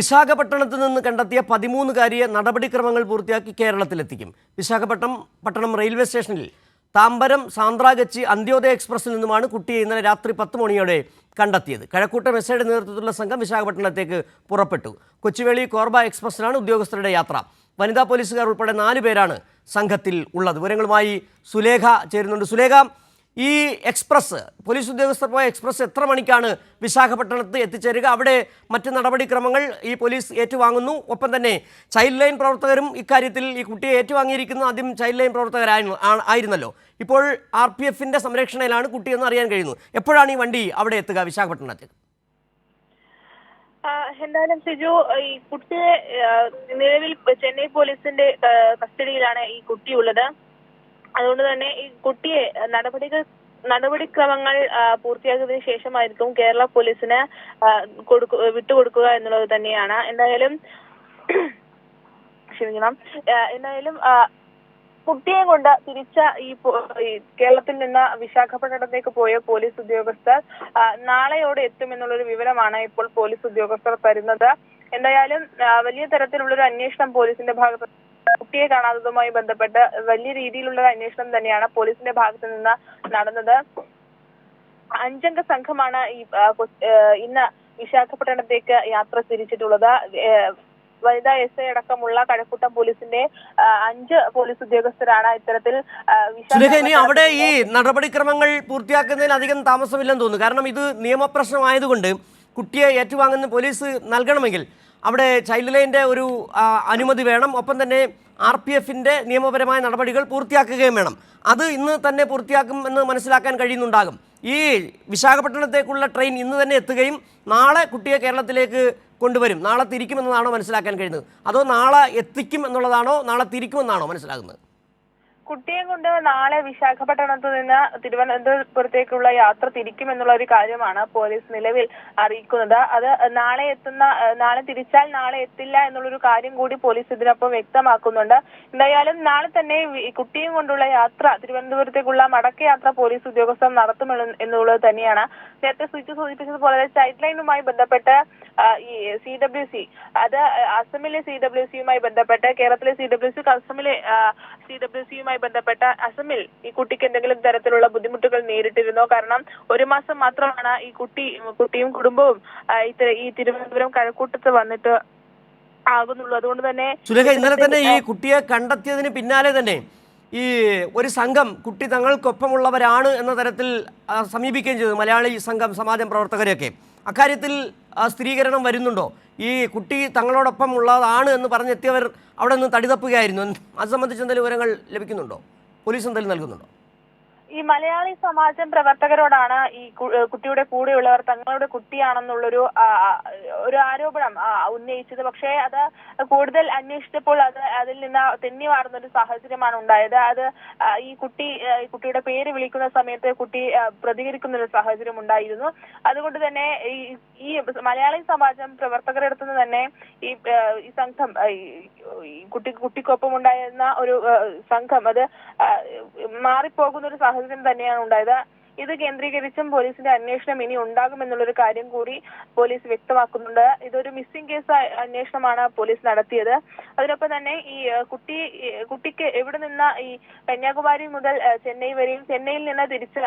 വിശാഖപട്ടണത്ത് നിന്ന് കണ്ടെത്തിയ പതിമൂന്നുകാരിയെ നടപടിക്രമങ്ങൾ പൂർത്തിയാക്കി കേരളത്തിലെത്തിക്കും. വിശാഖപട്ടണം പട്ടണം റെയിൽവേ സ്റ്റേഷനിൽ താമ്പരം സാന്ദ്രാഗച്ചി അന്ത്യോദയ എക്സ്പ്രസ്സിൽ നിന്നുമാണ് കുട്ടിയെ ഇന്നലെ രാത്രി പത്ത് മണിയോടെ കണ്ടെത്തിയത്. കഴക്കൂട്ടം എസ് ഐയുടെ നേതൃത്വത്തിലുള്ള സംഘം വിശാഖപട്ടണത്തേക്ക് പുറപ്പെട്ടു. കൊച്ചുവേളി കോർബ എക്സ്പ്രസിലാണ് ഉദ്യോഗസ്ഥരുടെ യാത്ര. വനിതാ പോലീസുകാർ ഉൾപ്പെടെ നാല് പേരാണ് സംഘത്തിൽ ഉള്ളത്. വിവരങ്ങളുമായി സുലേഖ ചേരുന്നുണ്ട്. സുലേഖ ഈ എക്സ്പ്രസ് പോലീസ് ഉദ്യോഗസ്ഥർ പോയ എക്സ്പ്രസ് എത്ര മണിക്കാണ് വിശാഖപട്ടണത്ത് എത്തിച്ചേരുക? അവിടെ മറ്റ് നടപടിക്രമങ്ങൾ ഈ പോലീസ് ഏറ്റുവാങ്ങുന്നു. ഒപ്പം തന്നെ ചൈൽഡ് ലൈൻ പ്രവർത്തകരും ഇക്കാര്യത്തിൽ ഈ കുട്ടിയെ ഏറ്റുവാങ്ങിയിരിക്കുന്നത് ആദ്യം ചൈൽഡ് ലൈൻ പ്രവർത്തകരായിരുന്നു ആയിരുന്നല്ലോ. ഇപ്പോൾ ആർ പി എഫിന്റെ സംരക്ഷണയിലാണ് കുട്ടിയെന്ന് അറിയാൻ കഴിയുന്നു. എപ്പോഴാണ് ഈ വണ്ടി അവിടെ എത്തുക വിശാഖപട്ടണത്തേക്ക് എന്തായാലും സിജു ഈ കുട്ടിയെ നിലവിൽ ചെന്നൈ പോലീസിന്റെ കസ്റ്റഡിയിലാണ് ഈ കുട്ടി ഉള്ളത് അതുകൊണ്ട് തന്നെ ഈ കുട്ടിയെ നടപടികൾ നടപടിക്രമങ്ങൾ പൂർത്തിയാക്കിയതിന് ശേഷമായിരിക്കും കേരള പോലീസിന് വിട്ടുകൊടുക്കുക എന്നുള്ളത് തന്നെയാണ്. എന്തായാലും ക്ഷമിക്കണം. എന്തായാലും കുട്ടിയെ കൊണ്ട് തിരിച്ച ഈ കേരളത്തിൽ നിന്ന് വിശാഖപട്ടണത്തേക്ക് പോയ പോലീസ് ഉദ്യോഗസ്ഥർ നാളെയോടെ എത്തുമെന്നുള്ളൊരു വിവരമാണ് ഇപ്പോൾ പോലീസ് ഉദ്യോഗസ്ഥർ തരുന്നത്. എന്തായാലും വലിയ തരത്തിലുള്ളൊരു അന്വേഷണം പോലീസിന്റെ ഭാഗത്ത് കുട്ടിയെ കാണാത്തതുമായി ബന്ധപ്പെട്ട് വലിയ രീതിയിലുള്ള അന്വേഷണം തന്നെയാണ് പോലീസിന്റെ ഭാഗത്തു നിന്ന് നടന്നത്. അഞ്ചംഗ സംഘമാണ് ഈ ഇന്ന് വിശാഖപട്ടണത്തേക്ക് യാത്ര തിരിച്ചിട്ടുള്ളത്. വനിതാ എസ് ഐ അടക്കമുള്ള കഴക്കൂട്ടം പോലീസിന്റെ അഞ്ച് പോലീസ് ഉദ്യോഗസ്ഥരാണ് ഇത്തരത്തിൽ അവിടെ ഈ നടപടിക്രമങ്ങൾ പൂർത്തിയാക്കുന്നതിന് അധികം താമസമില്ലെന്ന് തോന്നുന്നു. കാരണം ഇത് നിയമപ്രശ്നമായതുകൊണ്ട് കുട്ടിയെ ഏറ്റുവാങ്ങുന്ന പോലീസ് നൽകണമെങ്കിൽ അവിടെ ചൈൽഡ് ലൈന്റെ ഒരു അനുമതി വേണം. ഒപ്പം തന്നെ ആർ പി എഫിന്റെ നിയമപരമായ നടപടികൾ പൂർത്തിയാക്കുകയും വേണം. അത് ഇന്ന് തന്നെ പൂർത്തിയാക്കും എന്ന് മനസ്സിലാക്കാൻ കഴിയുന്നുണ്ടാകും. ഈ വിശാഖപട്ടണത്തേക്കുള്ള ട്രെയിൻ ഇന്ന് തന്നെ എത്തുകയും നാളെ കുട്ടിയെ കേരളത്തിലേക്ക് കൊണ്ടുവരും. നാളെ തിരിക്കുമെന്നതാണോ മനസ്സിലാക്കാൻ കഴിയുന്നത്? അതോ നാളെ എത്തിക്കും എന്നുള്ളതാണോ? നാളെ തിരിക്കുമെന്നാണോ മനസ്സിലാകുന്നത്? കുട്ടിയെ കൊണ്ട് നാളെ വിശാഖപട്ടണത്ത് നിന്ന് തിരുവനന്തപുരത്തേക്കുള്ള യാത്ര തിരിക്കുമെന്നുള്ള ഒരു കാര്യമാണ് പോലീസ് നിലവിൽ അറിയിക്കുന്നത്. അത് നാളെ എത്തുന്ന നാളെ തിരിച്ചാൽ നാളെ എത്തില്ല എന്നുള്ളൊരു കാര്യം കൂടി പോലീസ് ഇതിനൊപ്പം വ്യക്തമാക്കുന്നുണ്ട്. എന്തായാലും നാളെ തന്നെ കുട്ടിയും കൊണ്ടുള്ള യാത്ര തിരുവനന്തപുരത്തേക്കുള്ള മടക്കയാത്ര പോലീസ് ഉദ്യോഗസ്ഥർ നടത്തുമെന്ന് എന്നുള്ളത് തന്നെയാണ്. നേരത്തെ സ്വിച്ച് സൂചിപ്പിച്ചതുപോലെ ചൈൽഡ് ലൈനുമായി ബന്ധപ്പെട്ട് ഈ സി ഡബ്ല്യു സി അത് അസമിലെ സി ഡബ്ല്യു സിയുമായി ബന്ധപ്പെട്ട് കേരളത്തിലെ സി ഡബ്ല്യു സി അസമിലെ സി ഡബ്ല്യു സിയുമായി ബന്ധപ്പെട്ട് അസമിൽ ഈ കുട്ടിക്ക് എന്തെങ്കിലും തരത്തിലുള്ള ബുദ്ധിമുട്ടുകൾ നേരിട്ടിരുന്നോ? കാരണം ഒരു മാസം മാത്രമാണ് ഈ കുട്ടി കുട്ടിയും കുടുംബവും ഇത്ര ഈ ഈ തിരുവനന്തപുരം കഴക്കൂട്ടത്ത് വന്നിട്ട് ആകുന്നുള്ളൂ. അതുകൊണ്ട് തന്നെ സുലേഖ ഇന്നലെ തന്നെ ഈ കുട്ടിയെ കണ്ടെത്തിയതിന് പിന്നാലെ തന്നെ ഈ ഒരു സംഘം കുട്ടി തങ്ങൾക്കൊപ്പമുള്ളവരാണ് എന്ന തരത്തിൽ സമീപിക്കുകയും ചെയ്തു. മലയാളി സംഘം സമാജം പ്രവർത്തകരെയൊക്കെ. അക്കാര്യത്തിൽ സ്ഥിരീകരണം വരുന്നുണ്ടോ? ഈ കുട്ടി തങ്ങളോടൊപ്പം ഉള്ളതാണ് എന്ന് പറഞ്ഞെത്തിയവർ അവിടെ നിന്ന് തടിതപ്പുകയായിരുന്നു. അത് സംബന്ധിച്ച് എന്തെങ്കിലും വിവരങ്ങൾ ലഭിക്കുന്നുണ്ടോ? പോലീസ് എന്തെങ്കിലും നൽകുന്നുണ്ടോ? ഈ മലയാളി സമാജം പ്രവർത്തകരോടാണ് ഈ കുട്ടിയുടെ കൂടെയുള്ളവർ തങ്ങളുടെ കുട്ടിയാണെന്നുള്ളൊരു ഒരു ആരോപണം ഉന്നയിച്ചത്. പക്ഷേ അത് കൂടുതൽ അന്വേഷിച്ചപ്പോൾ അത് അതിൽ നിന്ന് തെന്നി മാറുന്ന ഒരു സാഹചര്യമാണ് ഉണ്ടായത്. അത് ഈ കുട്ടി കുട്ടിയുടെ പേര് വിളിക്കുന്ന സമയത്ത് കുട്ടി പ്രതികരിക്കുന്ന ഒരു സാഹചര്യം ഉണ്ടായിരുന്നു. അതുകൊണ്ട് തന്നെ ഈ മലയാളി സമാജം പ്രവർത്തകരുടെ അടുത്ത് നിന്ന് തന്നെ ഈ ഈ സംഘം കുട്ടി കുട്ടിക്കൊപ്പം ഉണ്ടായിരുന്ന ഒരു സംഘം അത് മാറിപ്പോകുന്ന ഒരു സാഹചര്യം തന്നെയാണ് ഉണ്ടായത്. ഇത് കേന്ദ്രീകരിച്ചും പോലീസിന്റെ അന്വേഷണം ഇനി ഉണ്ടാകുമെന്നുള്ളൊരു കാര്യം കൂടി പോലീസ് വ്യക്തമാക്കുന്നുണ്ട്. ഇതൊരു മിസ്സിംഗ് കേസ് അന്വേഷണമാണ് പോലീസ് നടത്തിയത്. അതിനൊപ്പം തന്നെ ഈ കുട്ടി കുട്ടിക്ക് എവിടെ നിന്ന് ഈ കന്യാകുമാരി മുതൽ ചെന്നൈ വരെയും ചെന്നൈയിൽ നിന്ന് തിരിച്ച്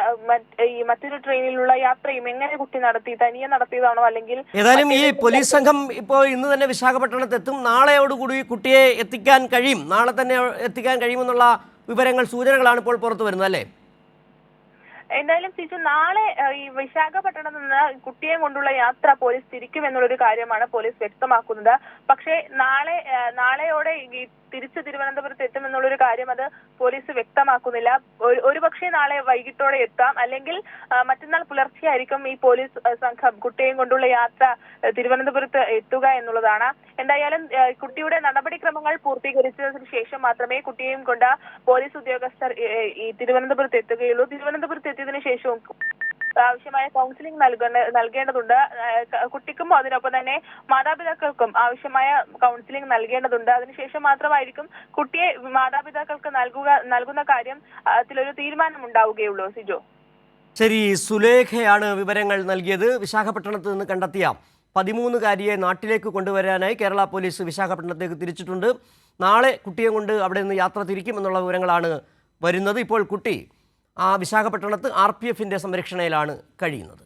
ഈ മറ്റൊരു ട്രെയിനിലുള്ള യാത്രയും എങ്ങനെ കുട്ടി നടത്തി തനിയെ നടത്തിയതാണോ അല്ലെങ്കിൽ ഏതായാലും ഈ പോലീസ് സംഘം ഇപ്പോ ഇന്ന് തന്നെ വിശാഖപട്ടണത്ത് എത്തും. നാളെയോടുകൂടി കുട്ടിയെ എത്തിക്കാൻ കഴിയും. നാളെ തന്നെ എത്തിക്കാൻ കഴിയുമെന്നുള്ള വിവരങ്ങൾ സൂചനകളാണ് ഇപ്പോൾ പുറത്തു വരുന്നത് അല്ലേ? എന്തായാലും സിജു നാളെ ഈ വിശാഖപട്ടണത്ത് നിന്ന് കുട്ടിയെ കൊണ്ടുള്ള യാത്ര പോലീസ് തിരിക്കും എന്നുള്ളൊരു കാര്യമാണ് പോലീസ് വ്യക്തമാക്കുന്നത്. പക്ഷേ നാളെ നാളെയോടെ ഈ തിരിച്ച് തിരുവനന്തപുരത്ത് എത്തുമെന്നുള്ളൊരു കാര്യം അത് പോലീസ് വ്യക്തമാക്കുന്നില്ല. ഒരു- ഒരുപക്ഷേ നാളെ വൈകിട്ടോടെ എത്താം. അല്ലെങ്കിൽ മറ്റന്നാൾ പുലർച്ചെ ആയിരിക്കും ഈ പോലീസ് സംഘം കുട്ടിയെയും കൊണ്ടുള്ള യാത്ര തിരുവനന്തപുരത്ത് എത്തുക എന്നുള്ളതാണ്. എന്തായാലും കുട്ടിയുടെ നടപടിക്രമങ്ങൾ പൂർത്തീകരിച്ചതിന് ശേഷം മാത്രമേ കുട്ടിയെയും കൊണ്ട് പോലീസ് ഉദ്യോഗസ്ഥർ ഈ തിരുവനന്തപുരത്ത് എത്തുകയുള്ളൂ. തിരുവനന്തപുരത്ത് എത്തിയതിനു ശേഷവും ആവശ്യമായ കൗൺസിലിംഗ് നൽകേണ്ട നൽകേണ്ടതുണ്ട്. കുട്ടിക്കും അതിനൊപ്പം തന്നെ മാതാപിതാക്കൾക്കും ആവശ്യമായ കൗൺസിലിംഗ് നൽകേണ്ടതുണ്ട്. അതിനുശേഷം മാത്രമായിരിക്കും കുട്ടിയെ മാതാപിതാക്കൾക്ക് നൽകുക നൽകുന്ന കാര്യം അതിലൊരു തീരുമാനം ഉണ്ടാവുകയുള്ളൂ സിജോ? ശരി സുലേഖയാണ് വിവരങ്ങൾ നൽകിയത്. വിശാഖപട്ടണത്ത് നിന്ന് കണ്ടെത്തിയ പതിമൂന്നുകാരിയെ നാട്ടിലേക്ക് കൊണ്ടുവരാനായി കേരള പോലീസ് വിശാഖപട്ടണത്തേക്ക് തിരിച്ചിട്ടുണ്ട്. നാളെ കുട്ടിയെ കൊണ്ട് അവിടെ നിന്ന് യാത്ര തിരിക്കും എന്നുള്ള വിവരങ്ങളാണ് വരുന്നത്. ഇപ്പോൾ കുട്ടി ആ വിശാഖപട്ടണത്ത് ആർ പി എഫിന്റെ സംരക്ഷണയിലാണ് കഴിയുന്നത്.